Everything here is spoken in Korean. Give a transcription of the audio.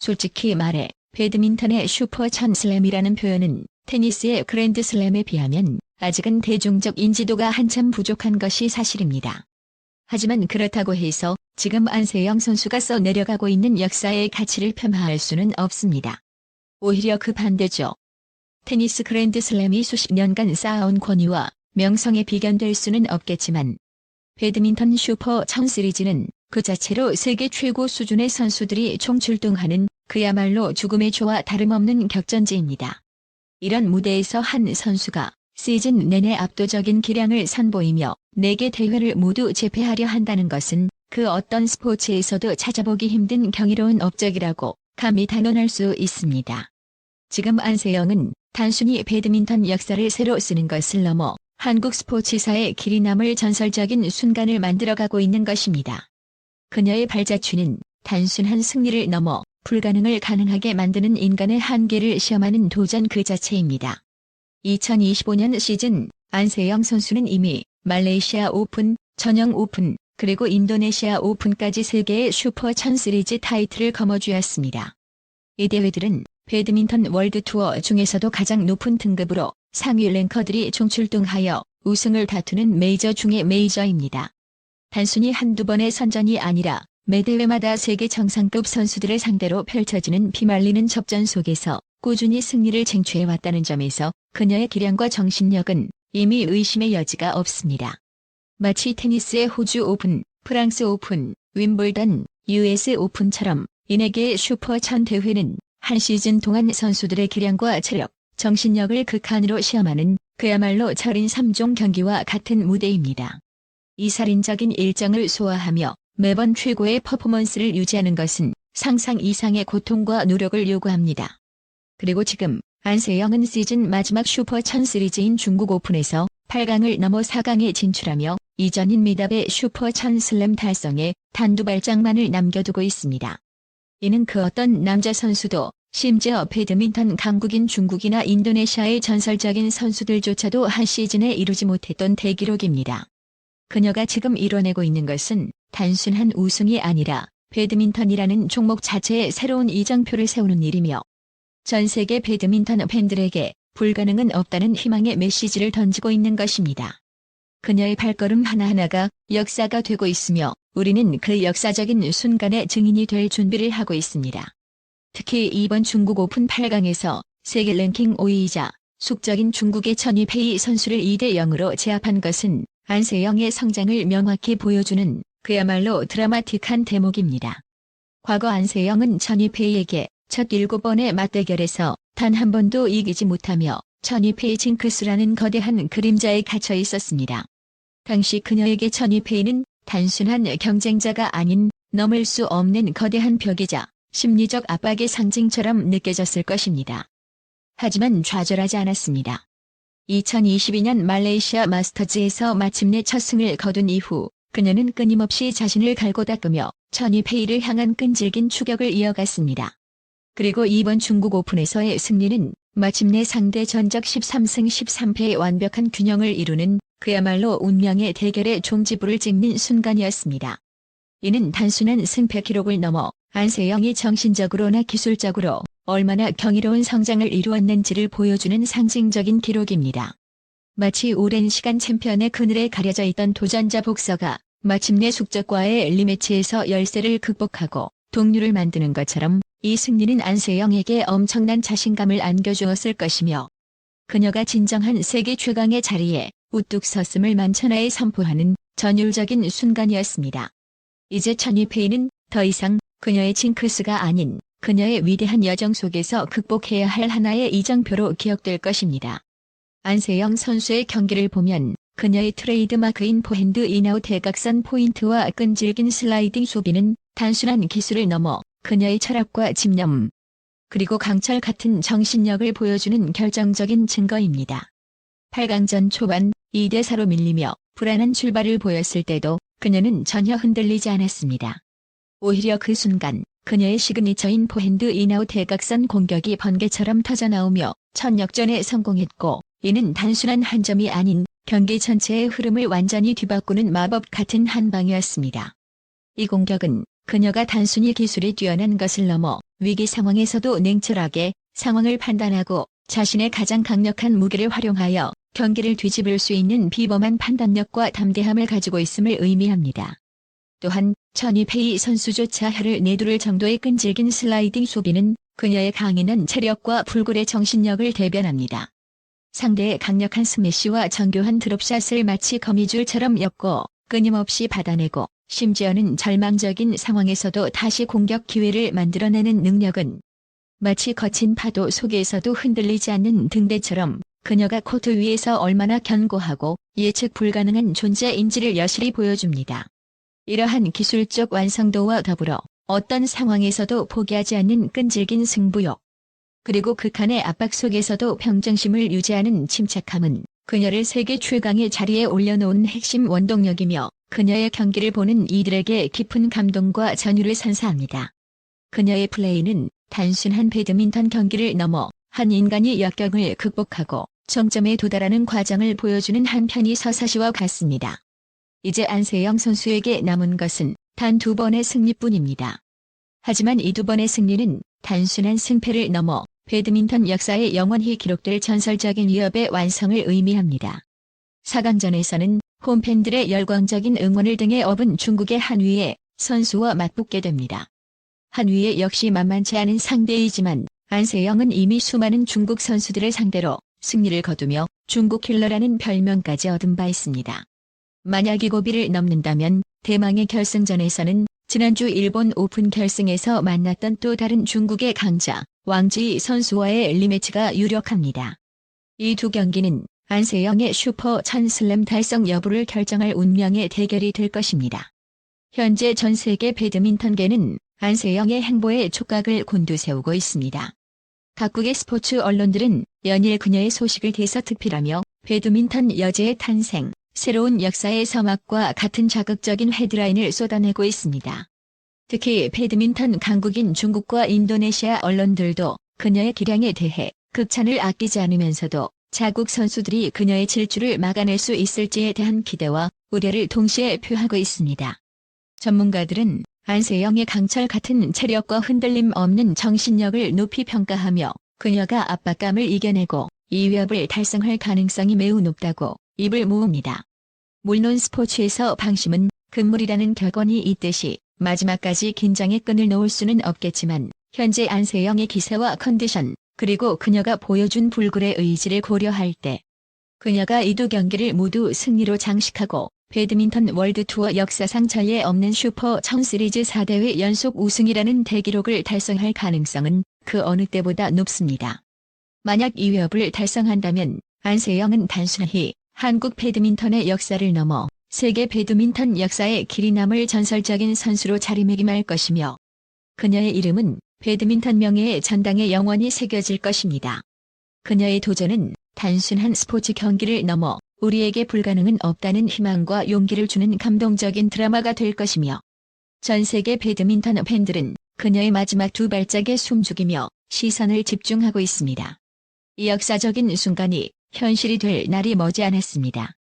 솔직히 말해 배드민턴의 슈퍼 천슬램이라는 표현은 테니스의 그랜드슬램에 비하면 아직은 대중적 인지도가 한참 부족한 것이 사실입니다. 하지만 그렇다고 해서 지금 안세영 선수가 써 내려가고 있는 역사의 가치를 폄하할 수는 없습니다. 오히려 그 반대죠. 테니스 그랜드슬램이 수십 년간 쌓아온 권위와 명성에 비견될 수는 없겠지만 배드민턴 슈퍼 천 시리즈는 그 자체로 세계 최고 수준의 선수들이 총출동하는 그야말로 죽음의 조와 다름없는 격전지입니다. 이런 무대에서 한 선수가 시즌 내내 압도적인 기량을 선보이며 4개 대회를 모두 제패하려 한다는 것은 그 어떤 스포츠에서도 찾아보기 힘든 경이로운 업적이라고 감히 단언할 수 있습니다. 지금 안세영은 단순히 배드민턴 역사를 새로 쓰는 것을 넘어 한국 스포츠사의 길이 남을 전설적인 순간을 만들어가고 있는 것입니다. 그녀의 발자취는 단순한 승리를 넘어 불가능을 가능하게 만드는 인간의 한계를 시험하는 도전 그 자체입니다. 2025년 시즌 안세영 선수는 이미 말레이시아 오픈, 전형 오픈, 그리고 인도네시아 오픈까지 3개의 슈퍼 천 시리즈 타이틀을 거머쥐었습니다. 이 대회들은 배드민턴 월드 투어 중에서도 가장 높은 등급으로 상위 랭커들이 총출동하여 우승을 다투는 메이저 중의 메이저입니다. 단순히 한두 번의 선전이 아니라 매 대회마다 세계 정상급 선수들을 상대로 펼쳐지는 피말리는 접전 속에서 꾸준히 승리를 쟁취해왔다는 점에서 그녀의 기량과 정신력은 이미 의심의 여지가 없습니다. 마치 테니스의 호주 오픈, 프랑스 오픈, 윈블던, US 오픈처럼 이네계의 슈퍼 천 대회는 한 시즌 동안 선수들의 기량과 체력, 정신력을 극한으로 시험하는 그야말로 철인 3종 경기와 같은 무대입니다. 이 살인적인 일정을 소화하며 매번 최고의 퍼포먼스를 유지하는 것은 상상 이상의 고통과 노력을 요구합니다. 그리고 지금 안세영은 시즌 마지막 슈퍼 천 시리즈인 중국 오픈에서 8강을 넘어 4강에 진출하며 이전인 미답의 슈퍼 천 슬램 달성에 단두 발짝만을 남겨두고 있습니다. 이는 그 어떤 남자 선수도 심지어 배드민턴 강국인 중국이나 인도네시아의 전설적인 선수들조차도 한 시즌에 이루지 못했던 대기록입니다. 그녀가 지금 이뤄내고 있는 것은 단순한 우승이 아니라 배드민턴이라는 종목 자체에 새로운 이정표를 세우는 일이며 전 세계 배드민턴 팬들에게 불가능은 없다는 희망의 메시지를 던지고 있는 것입니다. 그녀의 발걸음 하나하나가 역사가 되고 있으며 우리는 그 역사적인 순간의 증인이 될 준비를 하고 있습니다. 특히 이번 중국 오픈 8강에서 세계 랭킹 5위이자 숙적인 중국의 천이페이 선수를 2대 0으로 제압한 것은 안세영의 성장을 명확히 보여주는 그야말로 드라마틱한 대목입니다. 과거 안세영은 천이페이에게 첫 7번의 맞대결에서 단 한 번도 이기지 못하며 천이페이 징크스라는 거대한 그림자에 갇혀 있었습니다. 당시 그녀에게 천이페이는 단순한 경쟁자가 아닌 넘을 수 없는 거대한 벽이자 심리적 압박의 상징처럼 느껴졌을 것입니다. 하지만 좌절하지 않았습니다. 2022년 말레이시아 마스터즈에서 마침내 첫 승을 거둔 이후 그녀는 끊임없이 자신을 갈고 닦으며 천이페이를 향한 끈질긴 추격을 이어갔습니다. 그리고 이번 중국 오픈에서의 승리는 마침내 상대 전적 13승 13패의 완벽한 균형을 이루는 그야말로 운명의 대결의 종지부를 찍는 순간이었습니다. 이는 단순한 승패 기록을 넘어 안세영이 정신적으로나 기술적으로 얼마나 경이로운 성장을 이루었는지를 보여주는 상징적인 기록입니다. 마치 오랜 시간 챔피언의 그늘에 가려져 있던 도전자 복서가 마침내 숙적과의 리매치에서 열세를 극복하고 동료를 만드는 것처럼 이 승리는 안세영에게 엄청난 자신감을 안겨주었을 것이며 그녀가 진정한 세계 최강의 자리에 우뚝 섰음을 만천하에 선포하는 전율적인 순간이었습니다. 이제 천이페이는 더 이상 그녀의 징크스가 아닌 그녀의 위대한 여정 속에서 극복해야 할 하나의 이정표로 기억될 것입니다. 안세영 선수의 경기를 보면 그녀의 트레이드마크인 포핸드 인아웃 대각선 포인트와 끈질긴 슬라이딩 소비는 단순한 기술을 넘어 그녀의 철학과 집념, 그리고 강철 같은 정신력을 보여주는 결정적인 증거입니다. 8강전 초반 2대4로 밀리며 불안한 출발을 보였을 때도 그녀는 전혀 흔들리지 않았습니다. 오히려 그 순간 그녀의 시그니처인 포핸드 인아웃 대각선 공격이 번개처럼 터져나오며 첫 역전에 성공했고 이는 단순한 한 점이 아닌 경기 전체의 흐름을 완전히 뒤바꾸는 마법 같은 한 방이었습니다. 이 공격은 그녀가 단순히 기술이 뛰어난 것을 넘어 위기 상황에서도 냉철하게 상황을 판단하고 자신의 가장 강력한 무기를 활용하여 경기를 뒤집을 수 있는 비범한 판단력과 담대함을 가지고 있음을 의미합니다. 또한 천이페이 선수조차 혀를 내두를 정도의 끈질긴 슬라이딩 소비는 그녀의 강인한 체력과 불굴의 정신력을 대변합니다. 상대의 강력한 스매시와 정교한 드롭샷을 마치 거미줄처럼 엮고 끊임없이 받아내고 심지어는 절망적인 상황에서도 다시 공격 기회를 만들어내는 능력은 마치 거친 파도 속에서도 흔들리지 않는 등대처럼 그녀가 코트 위에서 얼마나 견고하고 예측 불가능한 존재인지를 여실히 보여줍니다. 이러한 기술적 완성도와 더불어 어떤 상황에서도 포기하지 않는 끈질긴 승부욕, 그리고 극한의 압박 속에서도 평정심을 유지하는 침착함은 그녀를 세계 최강의 자리에 올려놓은 핵심 원동력이며 그녀의 경기를 보는 이들에게 깊은 감동과 전율을 선사합니다. 그녀의 플레이는 단순한 배드민턴 경기를 넘어 한 인간이 역경을 극복하고 정점에 도달하는 과정을 보여주는 한편이 서사시와 같습니다. 이제 안세영 선수에게 남은 것은 단 두 번의 승리뿐입니다. 하지만 이 두 번의 승리는 단순한 승패를 넘어 배드민턴 역사에 영원히 기록될 전설적인 위협의 완성을 의미합니다. 4강전에서는 홈팬들의 열광적인 응원을 등에 업은 중국의 한위의 선수와 맞붙게 됩니다. 한위의 역시 만만치 않은 상대이지만 안세영은 이미 수많은 중국 선수들을 상대로 승리를 거두며 중국 킬러라는 별명까지 얻은 바 있습니다. 만약 이 고비를 넘는다면 대망의 결승전에서는 지난주 일본 오픈 결승에서 만났던 또 다른 중국의 강자 왕지 선수와의 리매치가 유력합니다. 이 두 경기는 안세영의 슈퍼 찬슬램 달성 여부를 결정할 운명의 대결이 될 것입니다. 현재 전 세계 배드민턴계는 안세영의 행보에 촉각을 곤두세우고 있습니다. 각국의 스포츠 언론들은 연일 그녀의 소식을 대서특필하며 배드민턴 여제의 탄생, 새로운 역사의 서막과 같은 자극적인 헤드라인을 쏟아내고 있습니다. 특히 배드민턴 강국인 중국과 인도네시아 언론들도 그녀의 기량에 대해 극찬을 아끼지 않으면서도 자국 선수들이 그녀의 질주를 막아낼 수 있을지에 대한 기대와 우려를 동시에 표하고 있습니다. 전문가들은 안세영의 강철 같은 체력과 흔들림 없는 정신력을 높이 평가하며 그녀가 압박감을 이겨내고 이 위협을 달성할 가능성이 매우 높다고 입을 모읍니다. 물론 스포츠에서 방심은 금물이라는 격언이 있듯이 마지막까지 긴장의 끈을 놓을 수는 없겠지만 현재 안세영의 기세와 컨디션 그리고 그녀가 보여준 불굴의 의지를 고려할 때 그녀가 이 두 경기를 모두 승리로 장식하고 배드민턴 월드투어 역사상 전례 없는 슈퍼 1000시리즈 4대회 연속 우승이라는 대기록을 달성할 가능성은 그 어느 때보다 높습니다. 만약 이 위협을 달성한다면 안세영은 단순히 한국 배드민턴의 역사를 넘어 세계 배드민턴 역사에 길이 남을 전설적인 선수로 자리매김할 것이며 그녀의 이름은 배드민턴 명예의 전당에 영원히 새겨질 것입니다. 그녀의 도전은 단순한 스포츠 경기를 넘어 우리에게 불가능은 없다는 희망과 용기를 주는 감동적인 드라마가 될 것이며 전 세계 배드민턴 팬들은 그녀의 마지막 두 발짝에 숨죽이며 시선을 집중하고 있습니다. 이 역사적인 순간이 현실이 될 날이 머지않았습니다.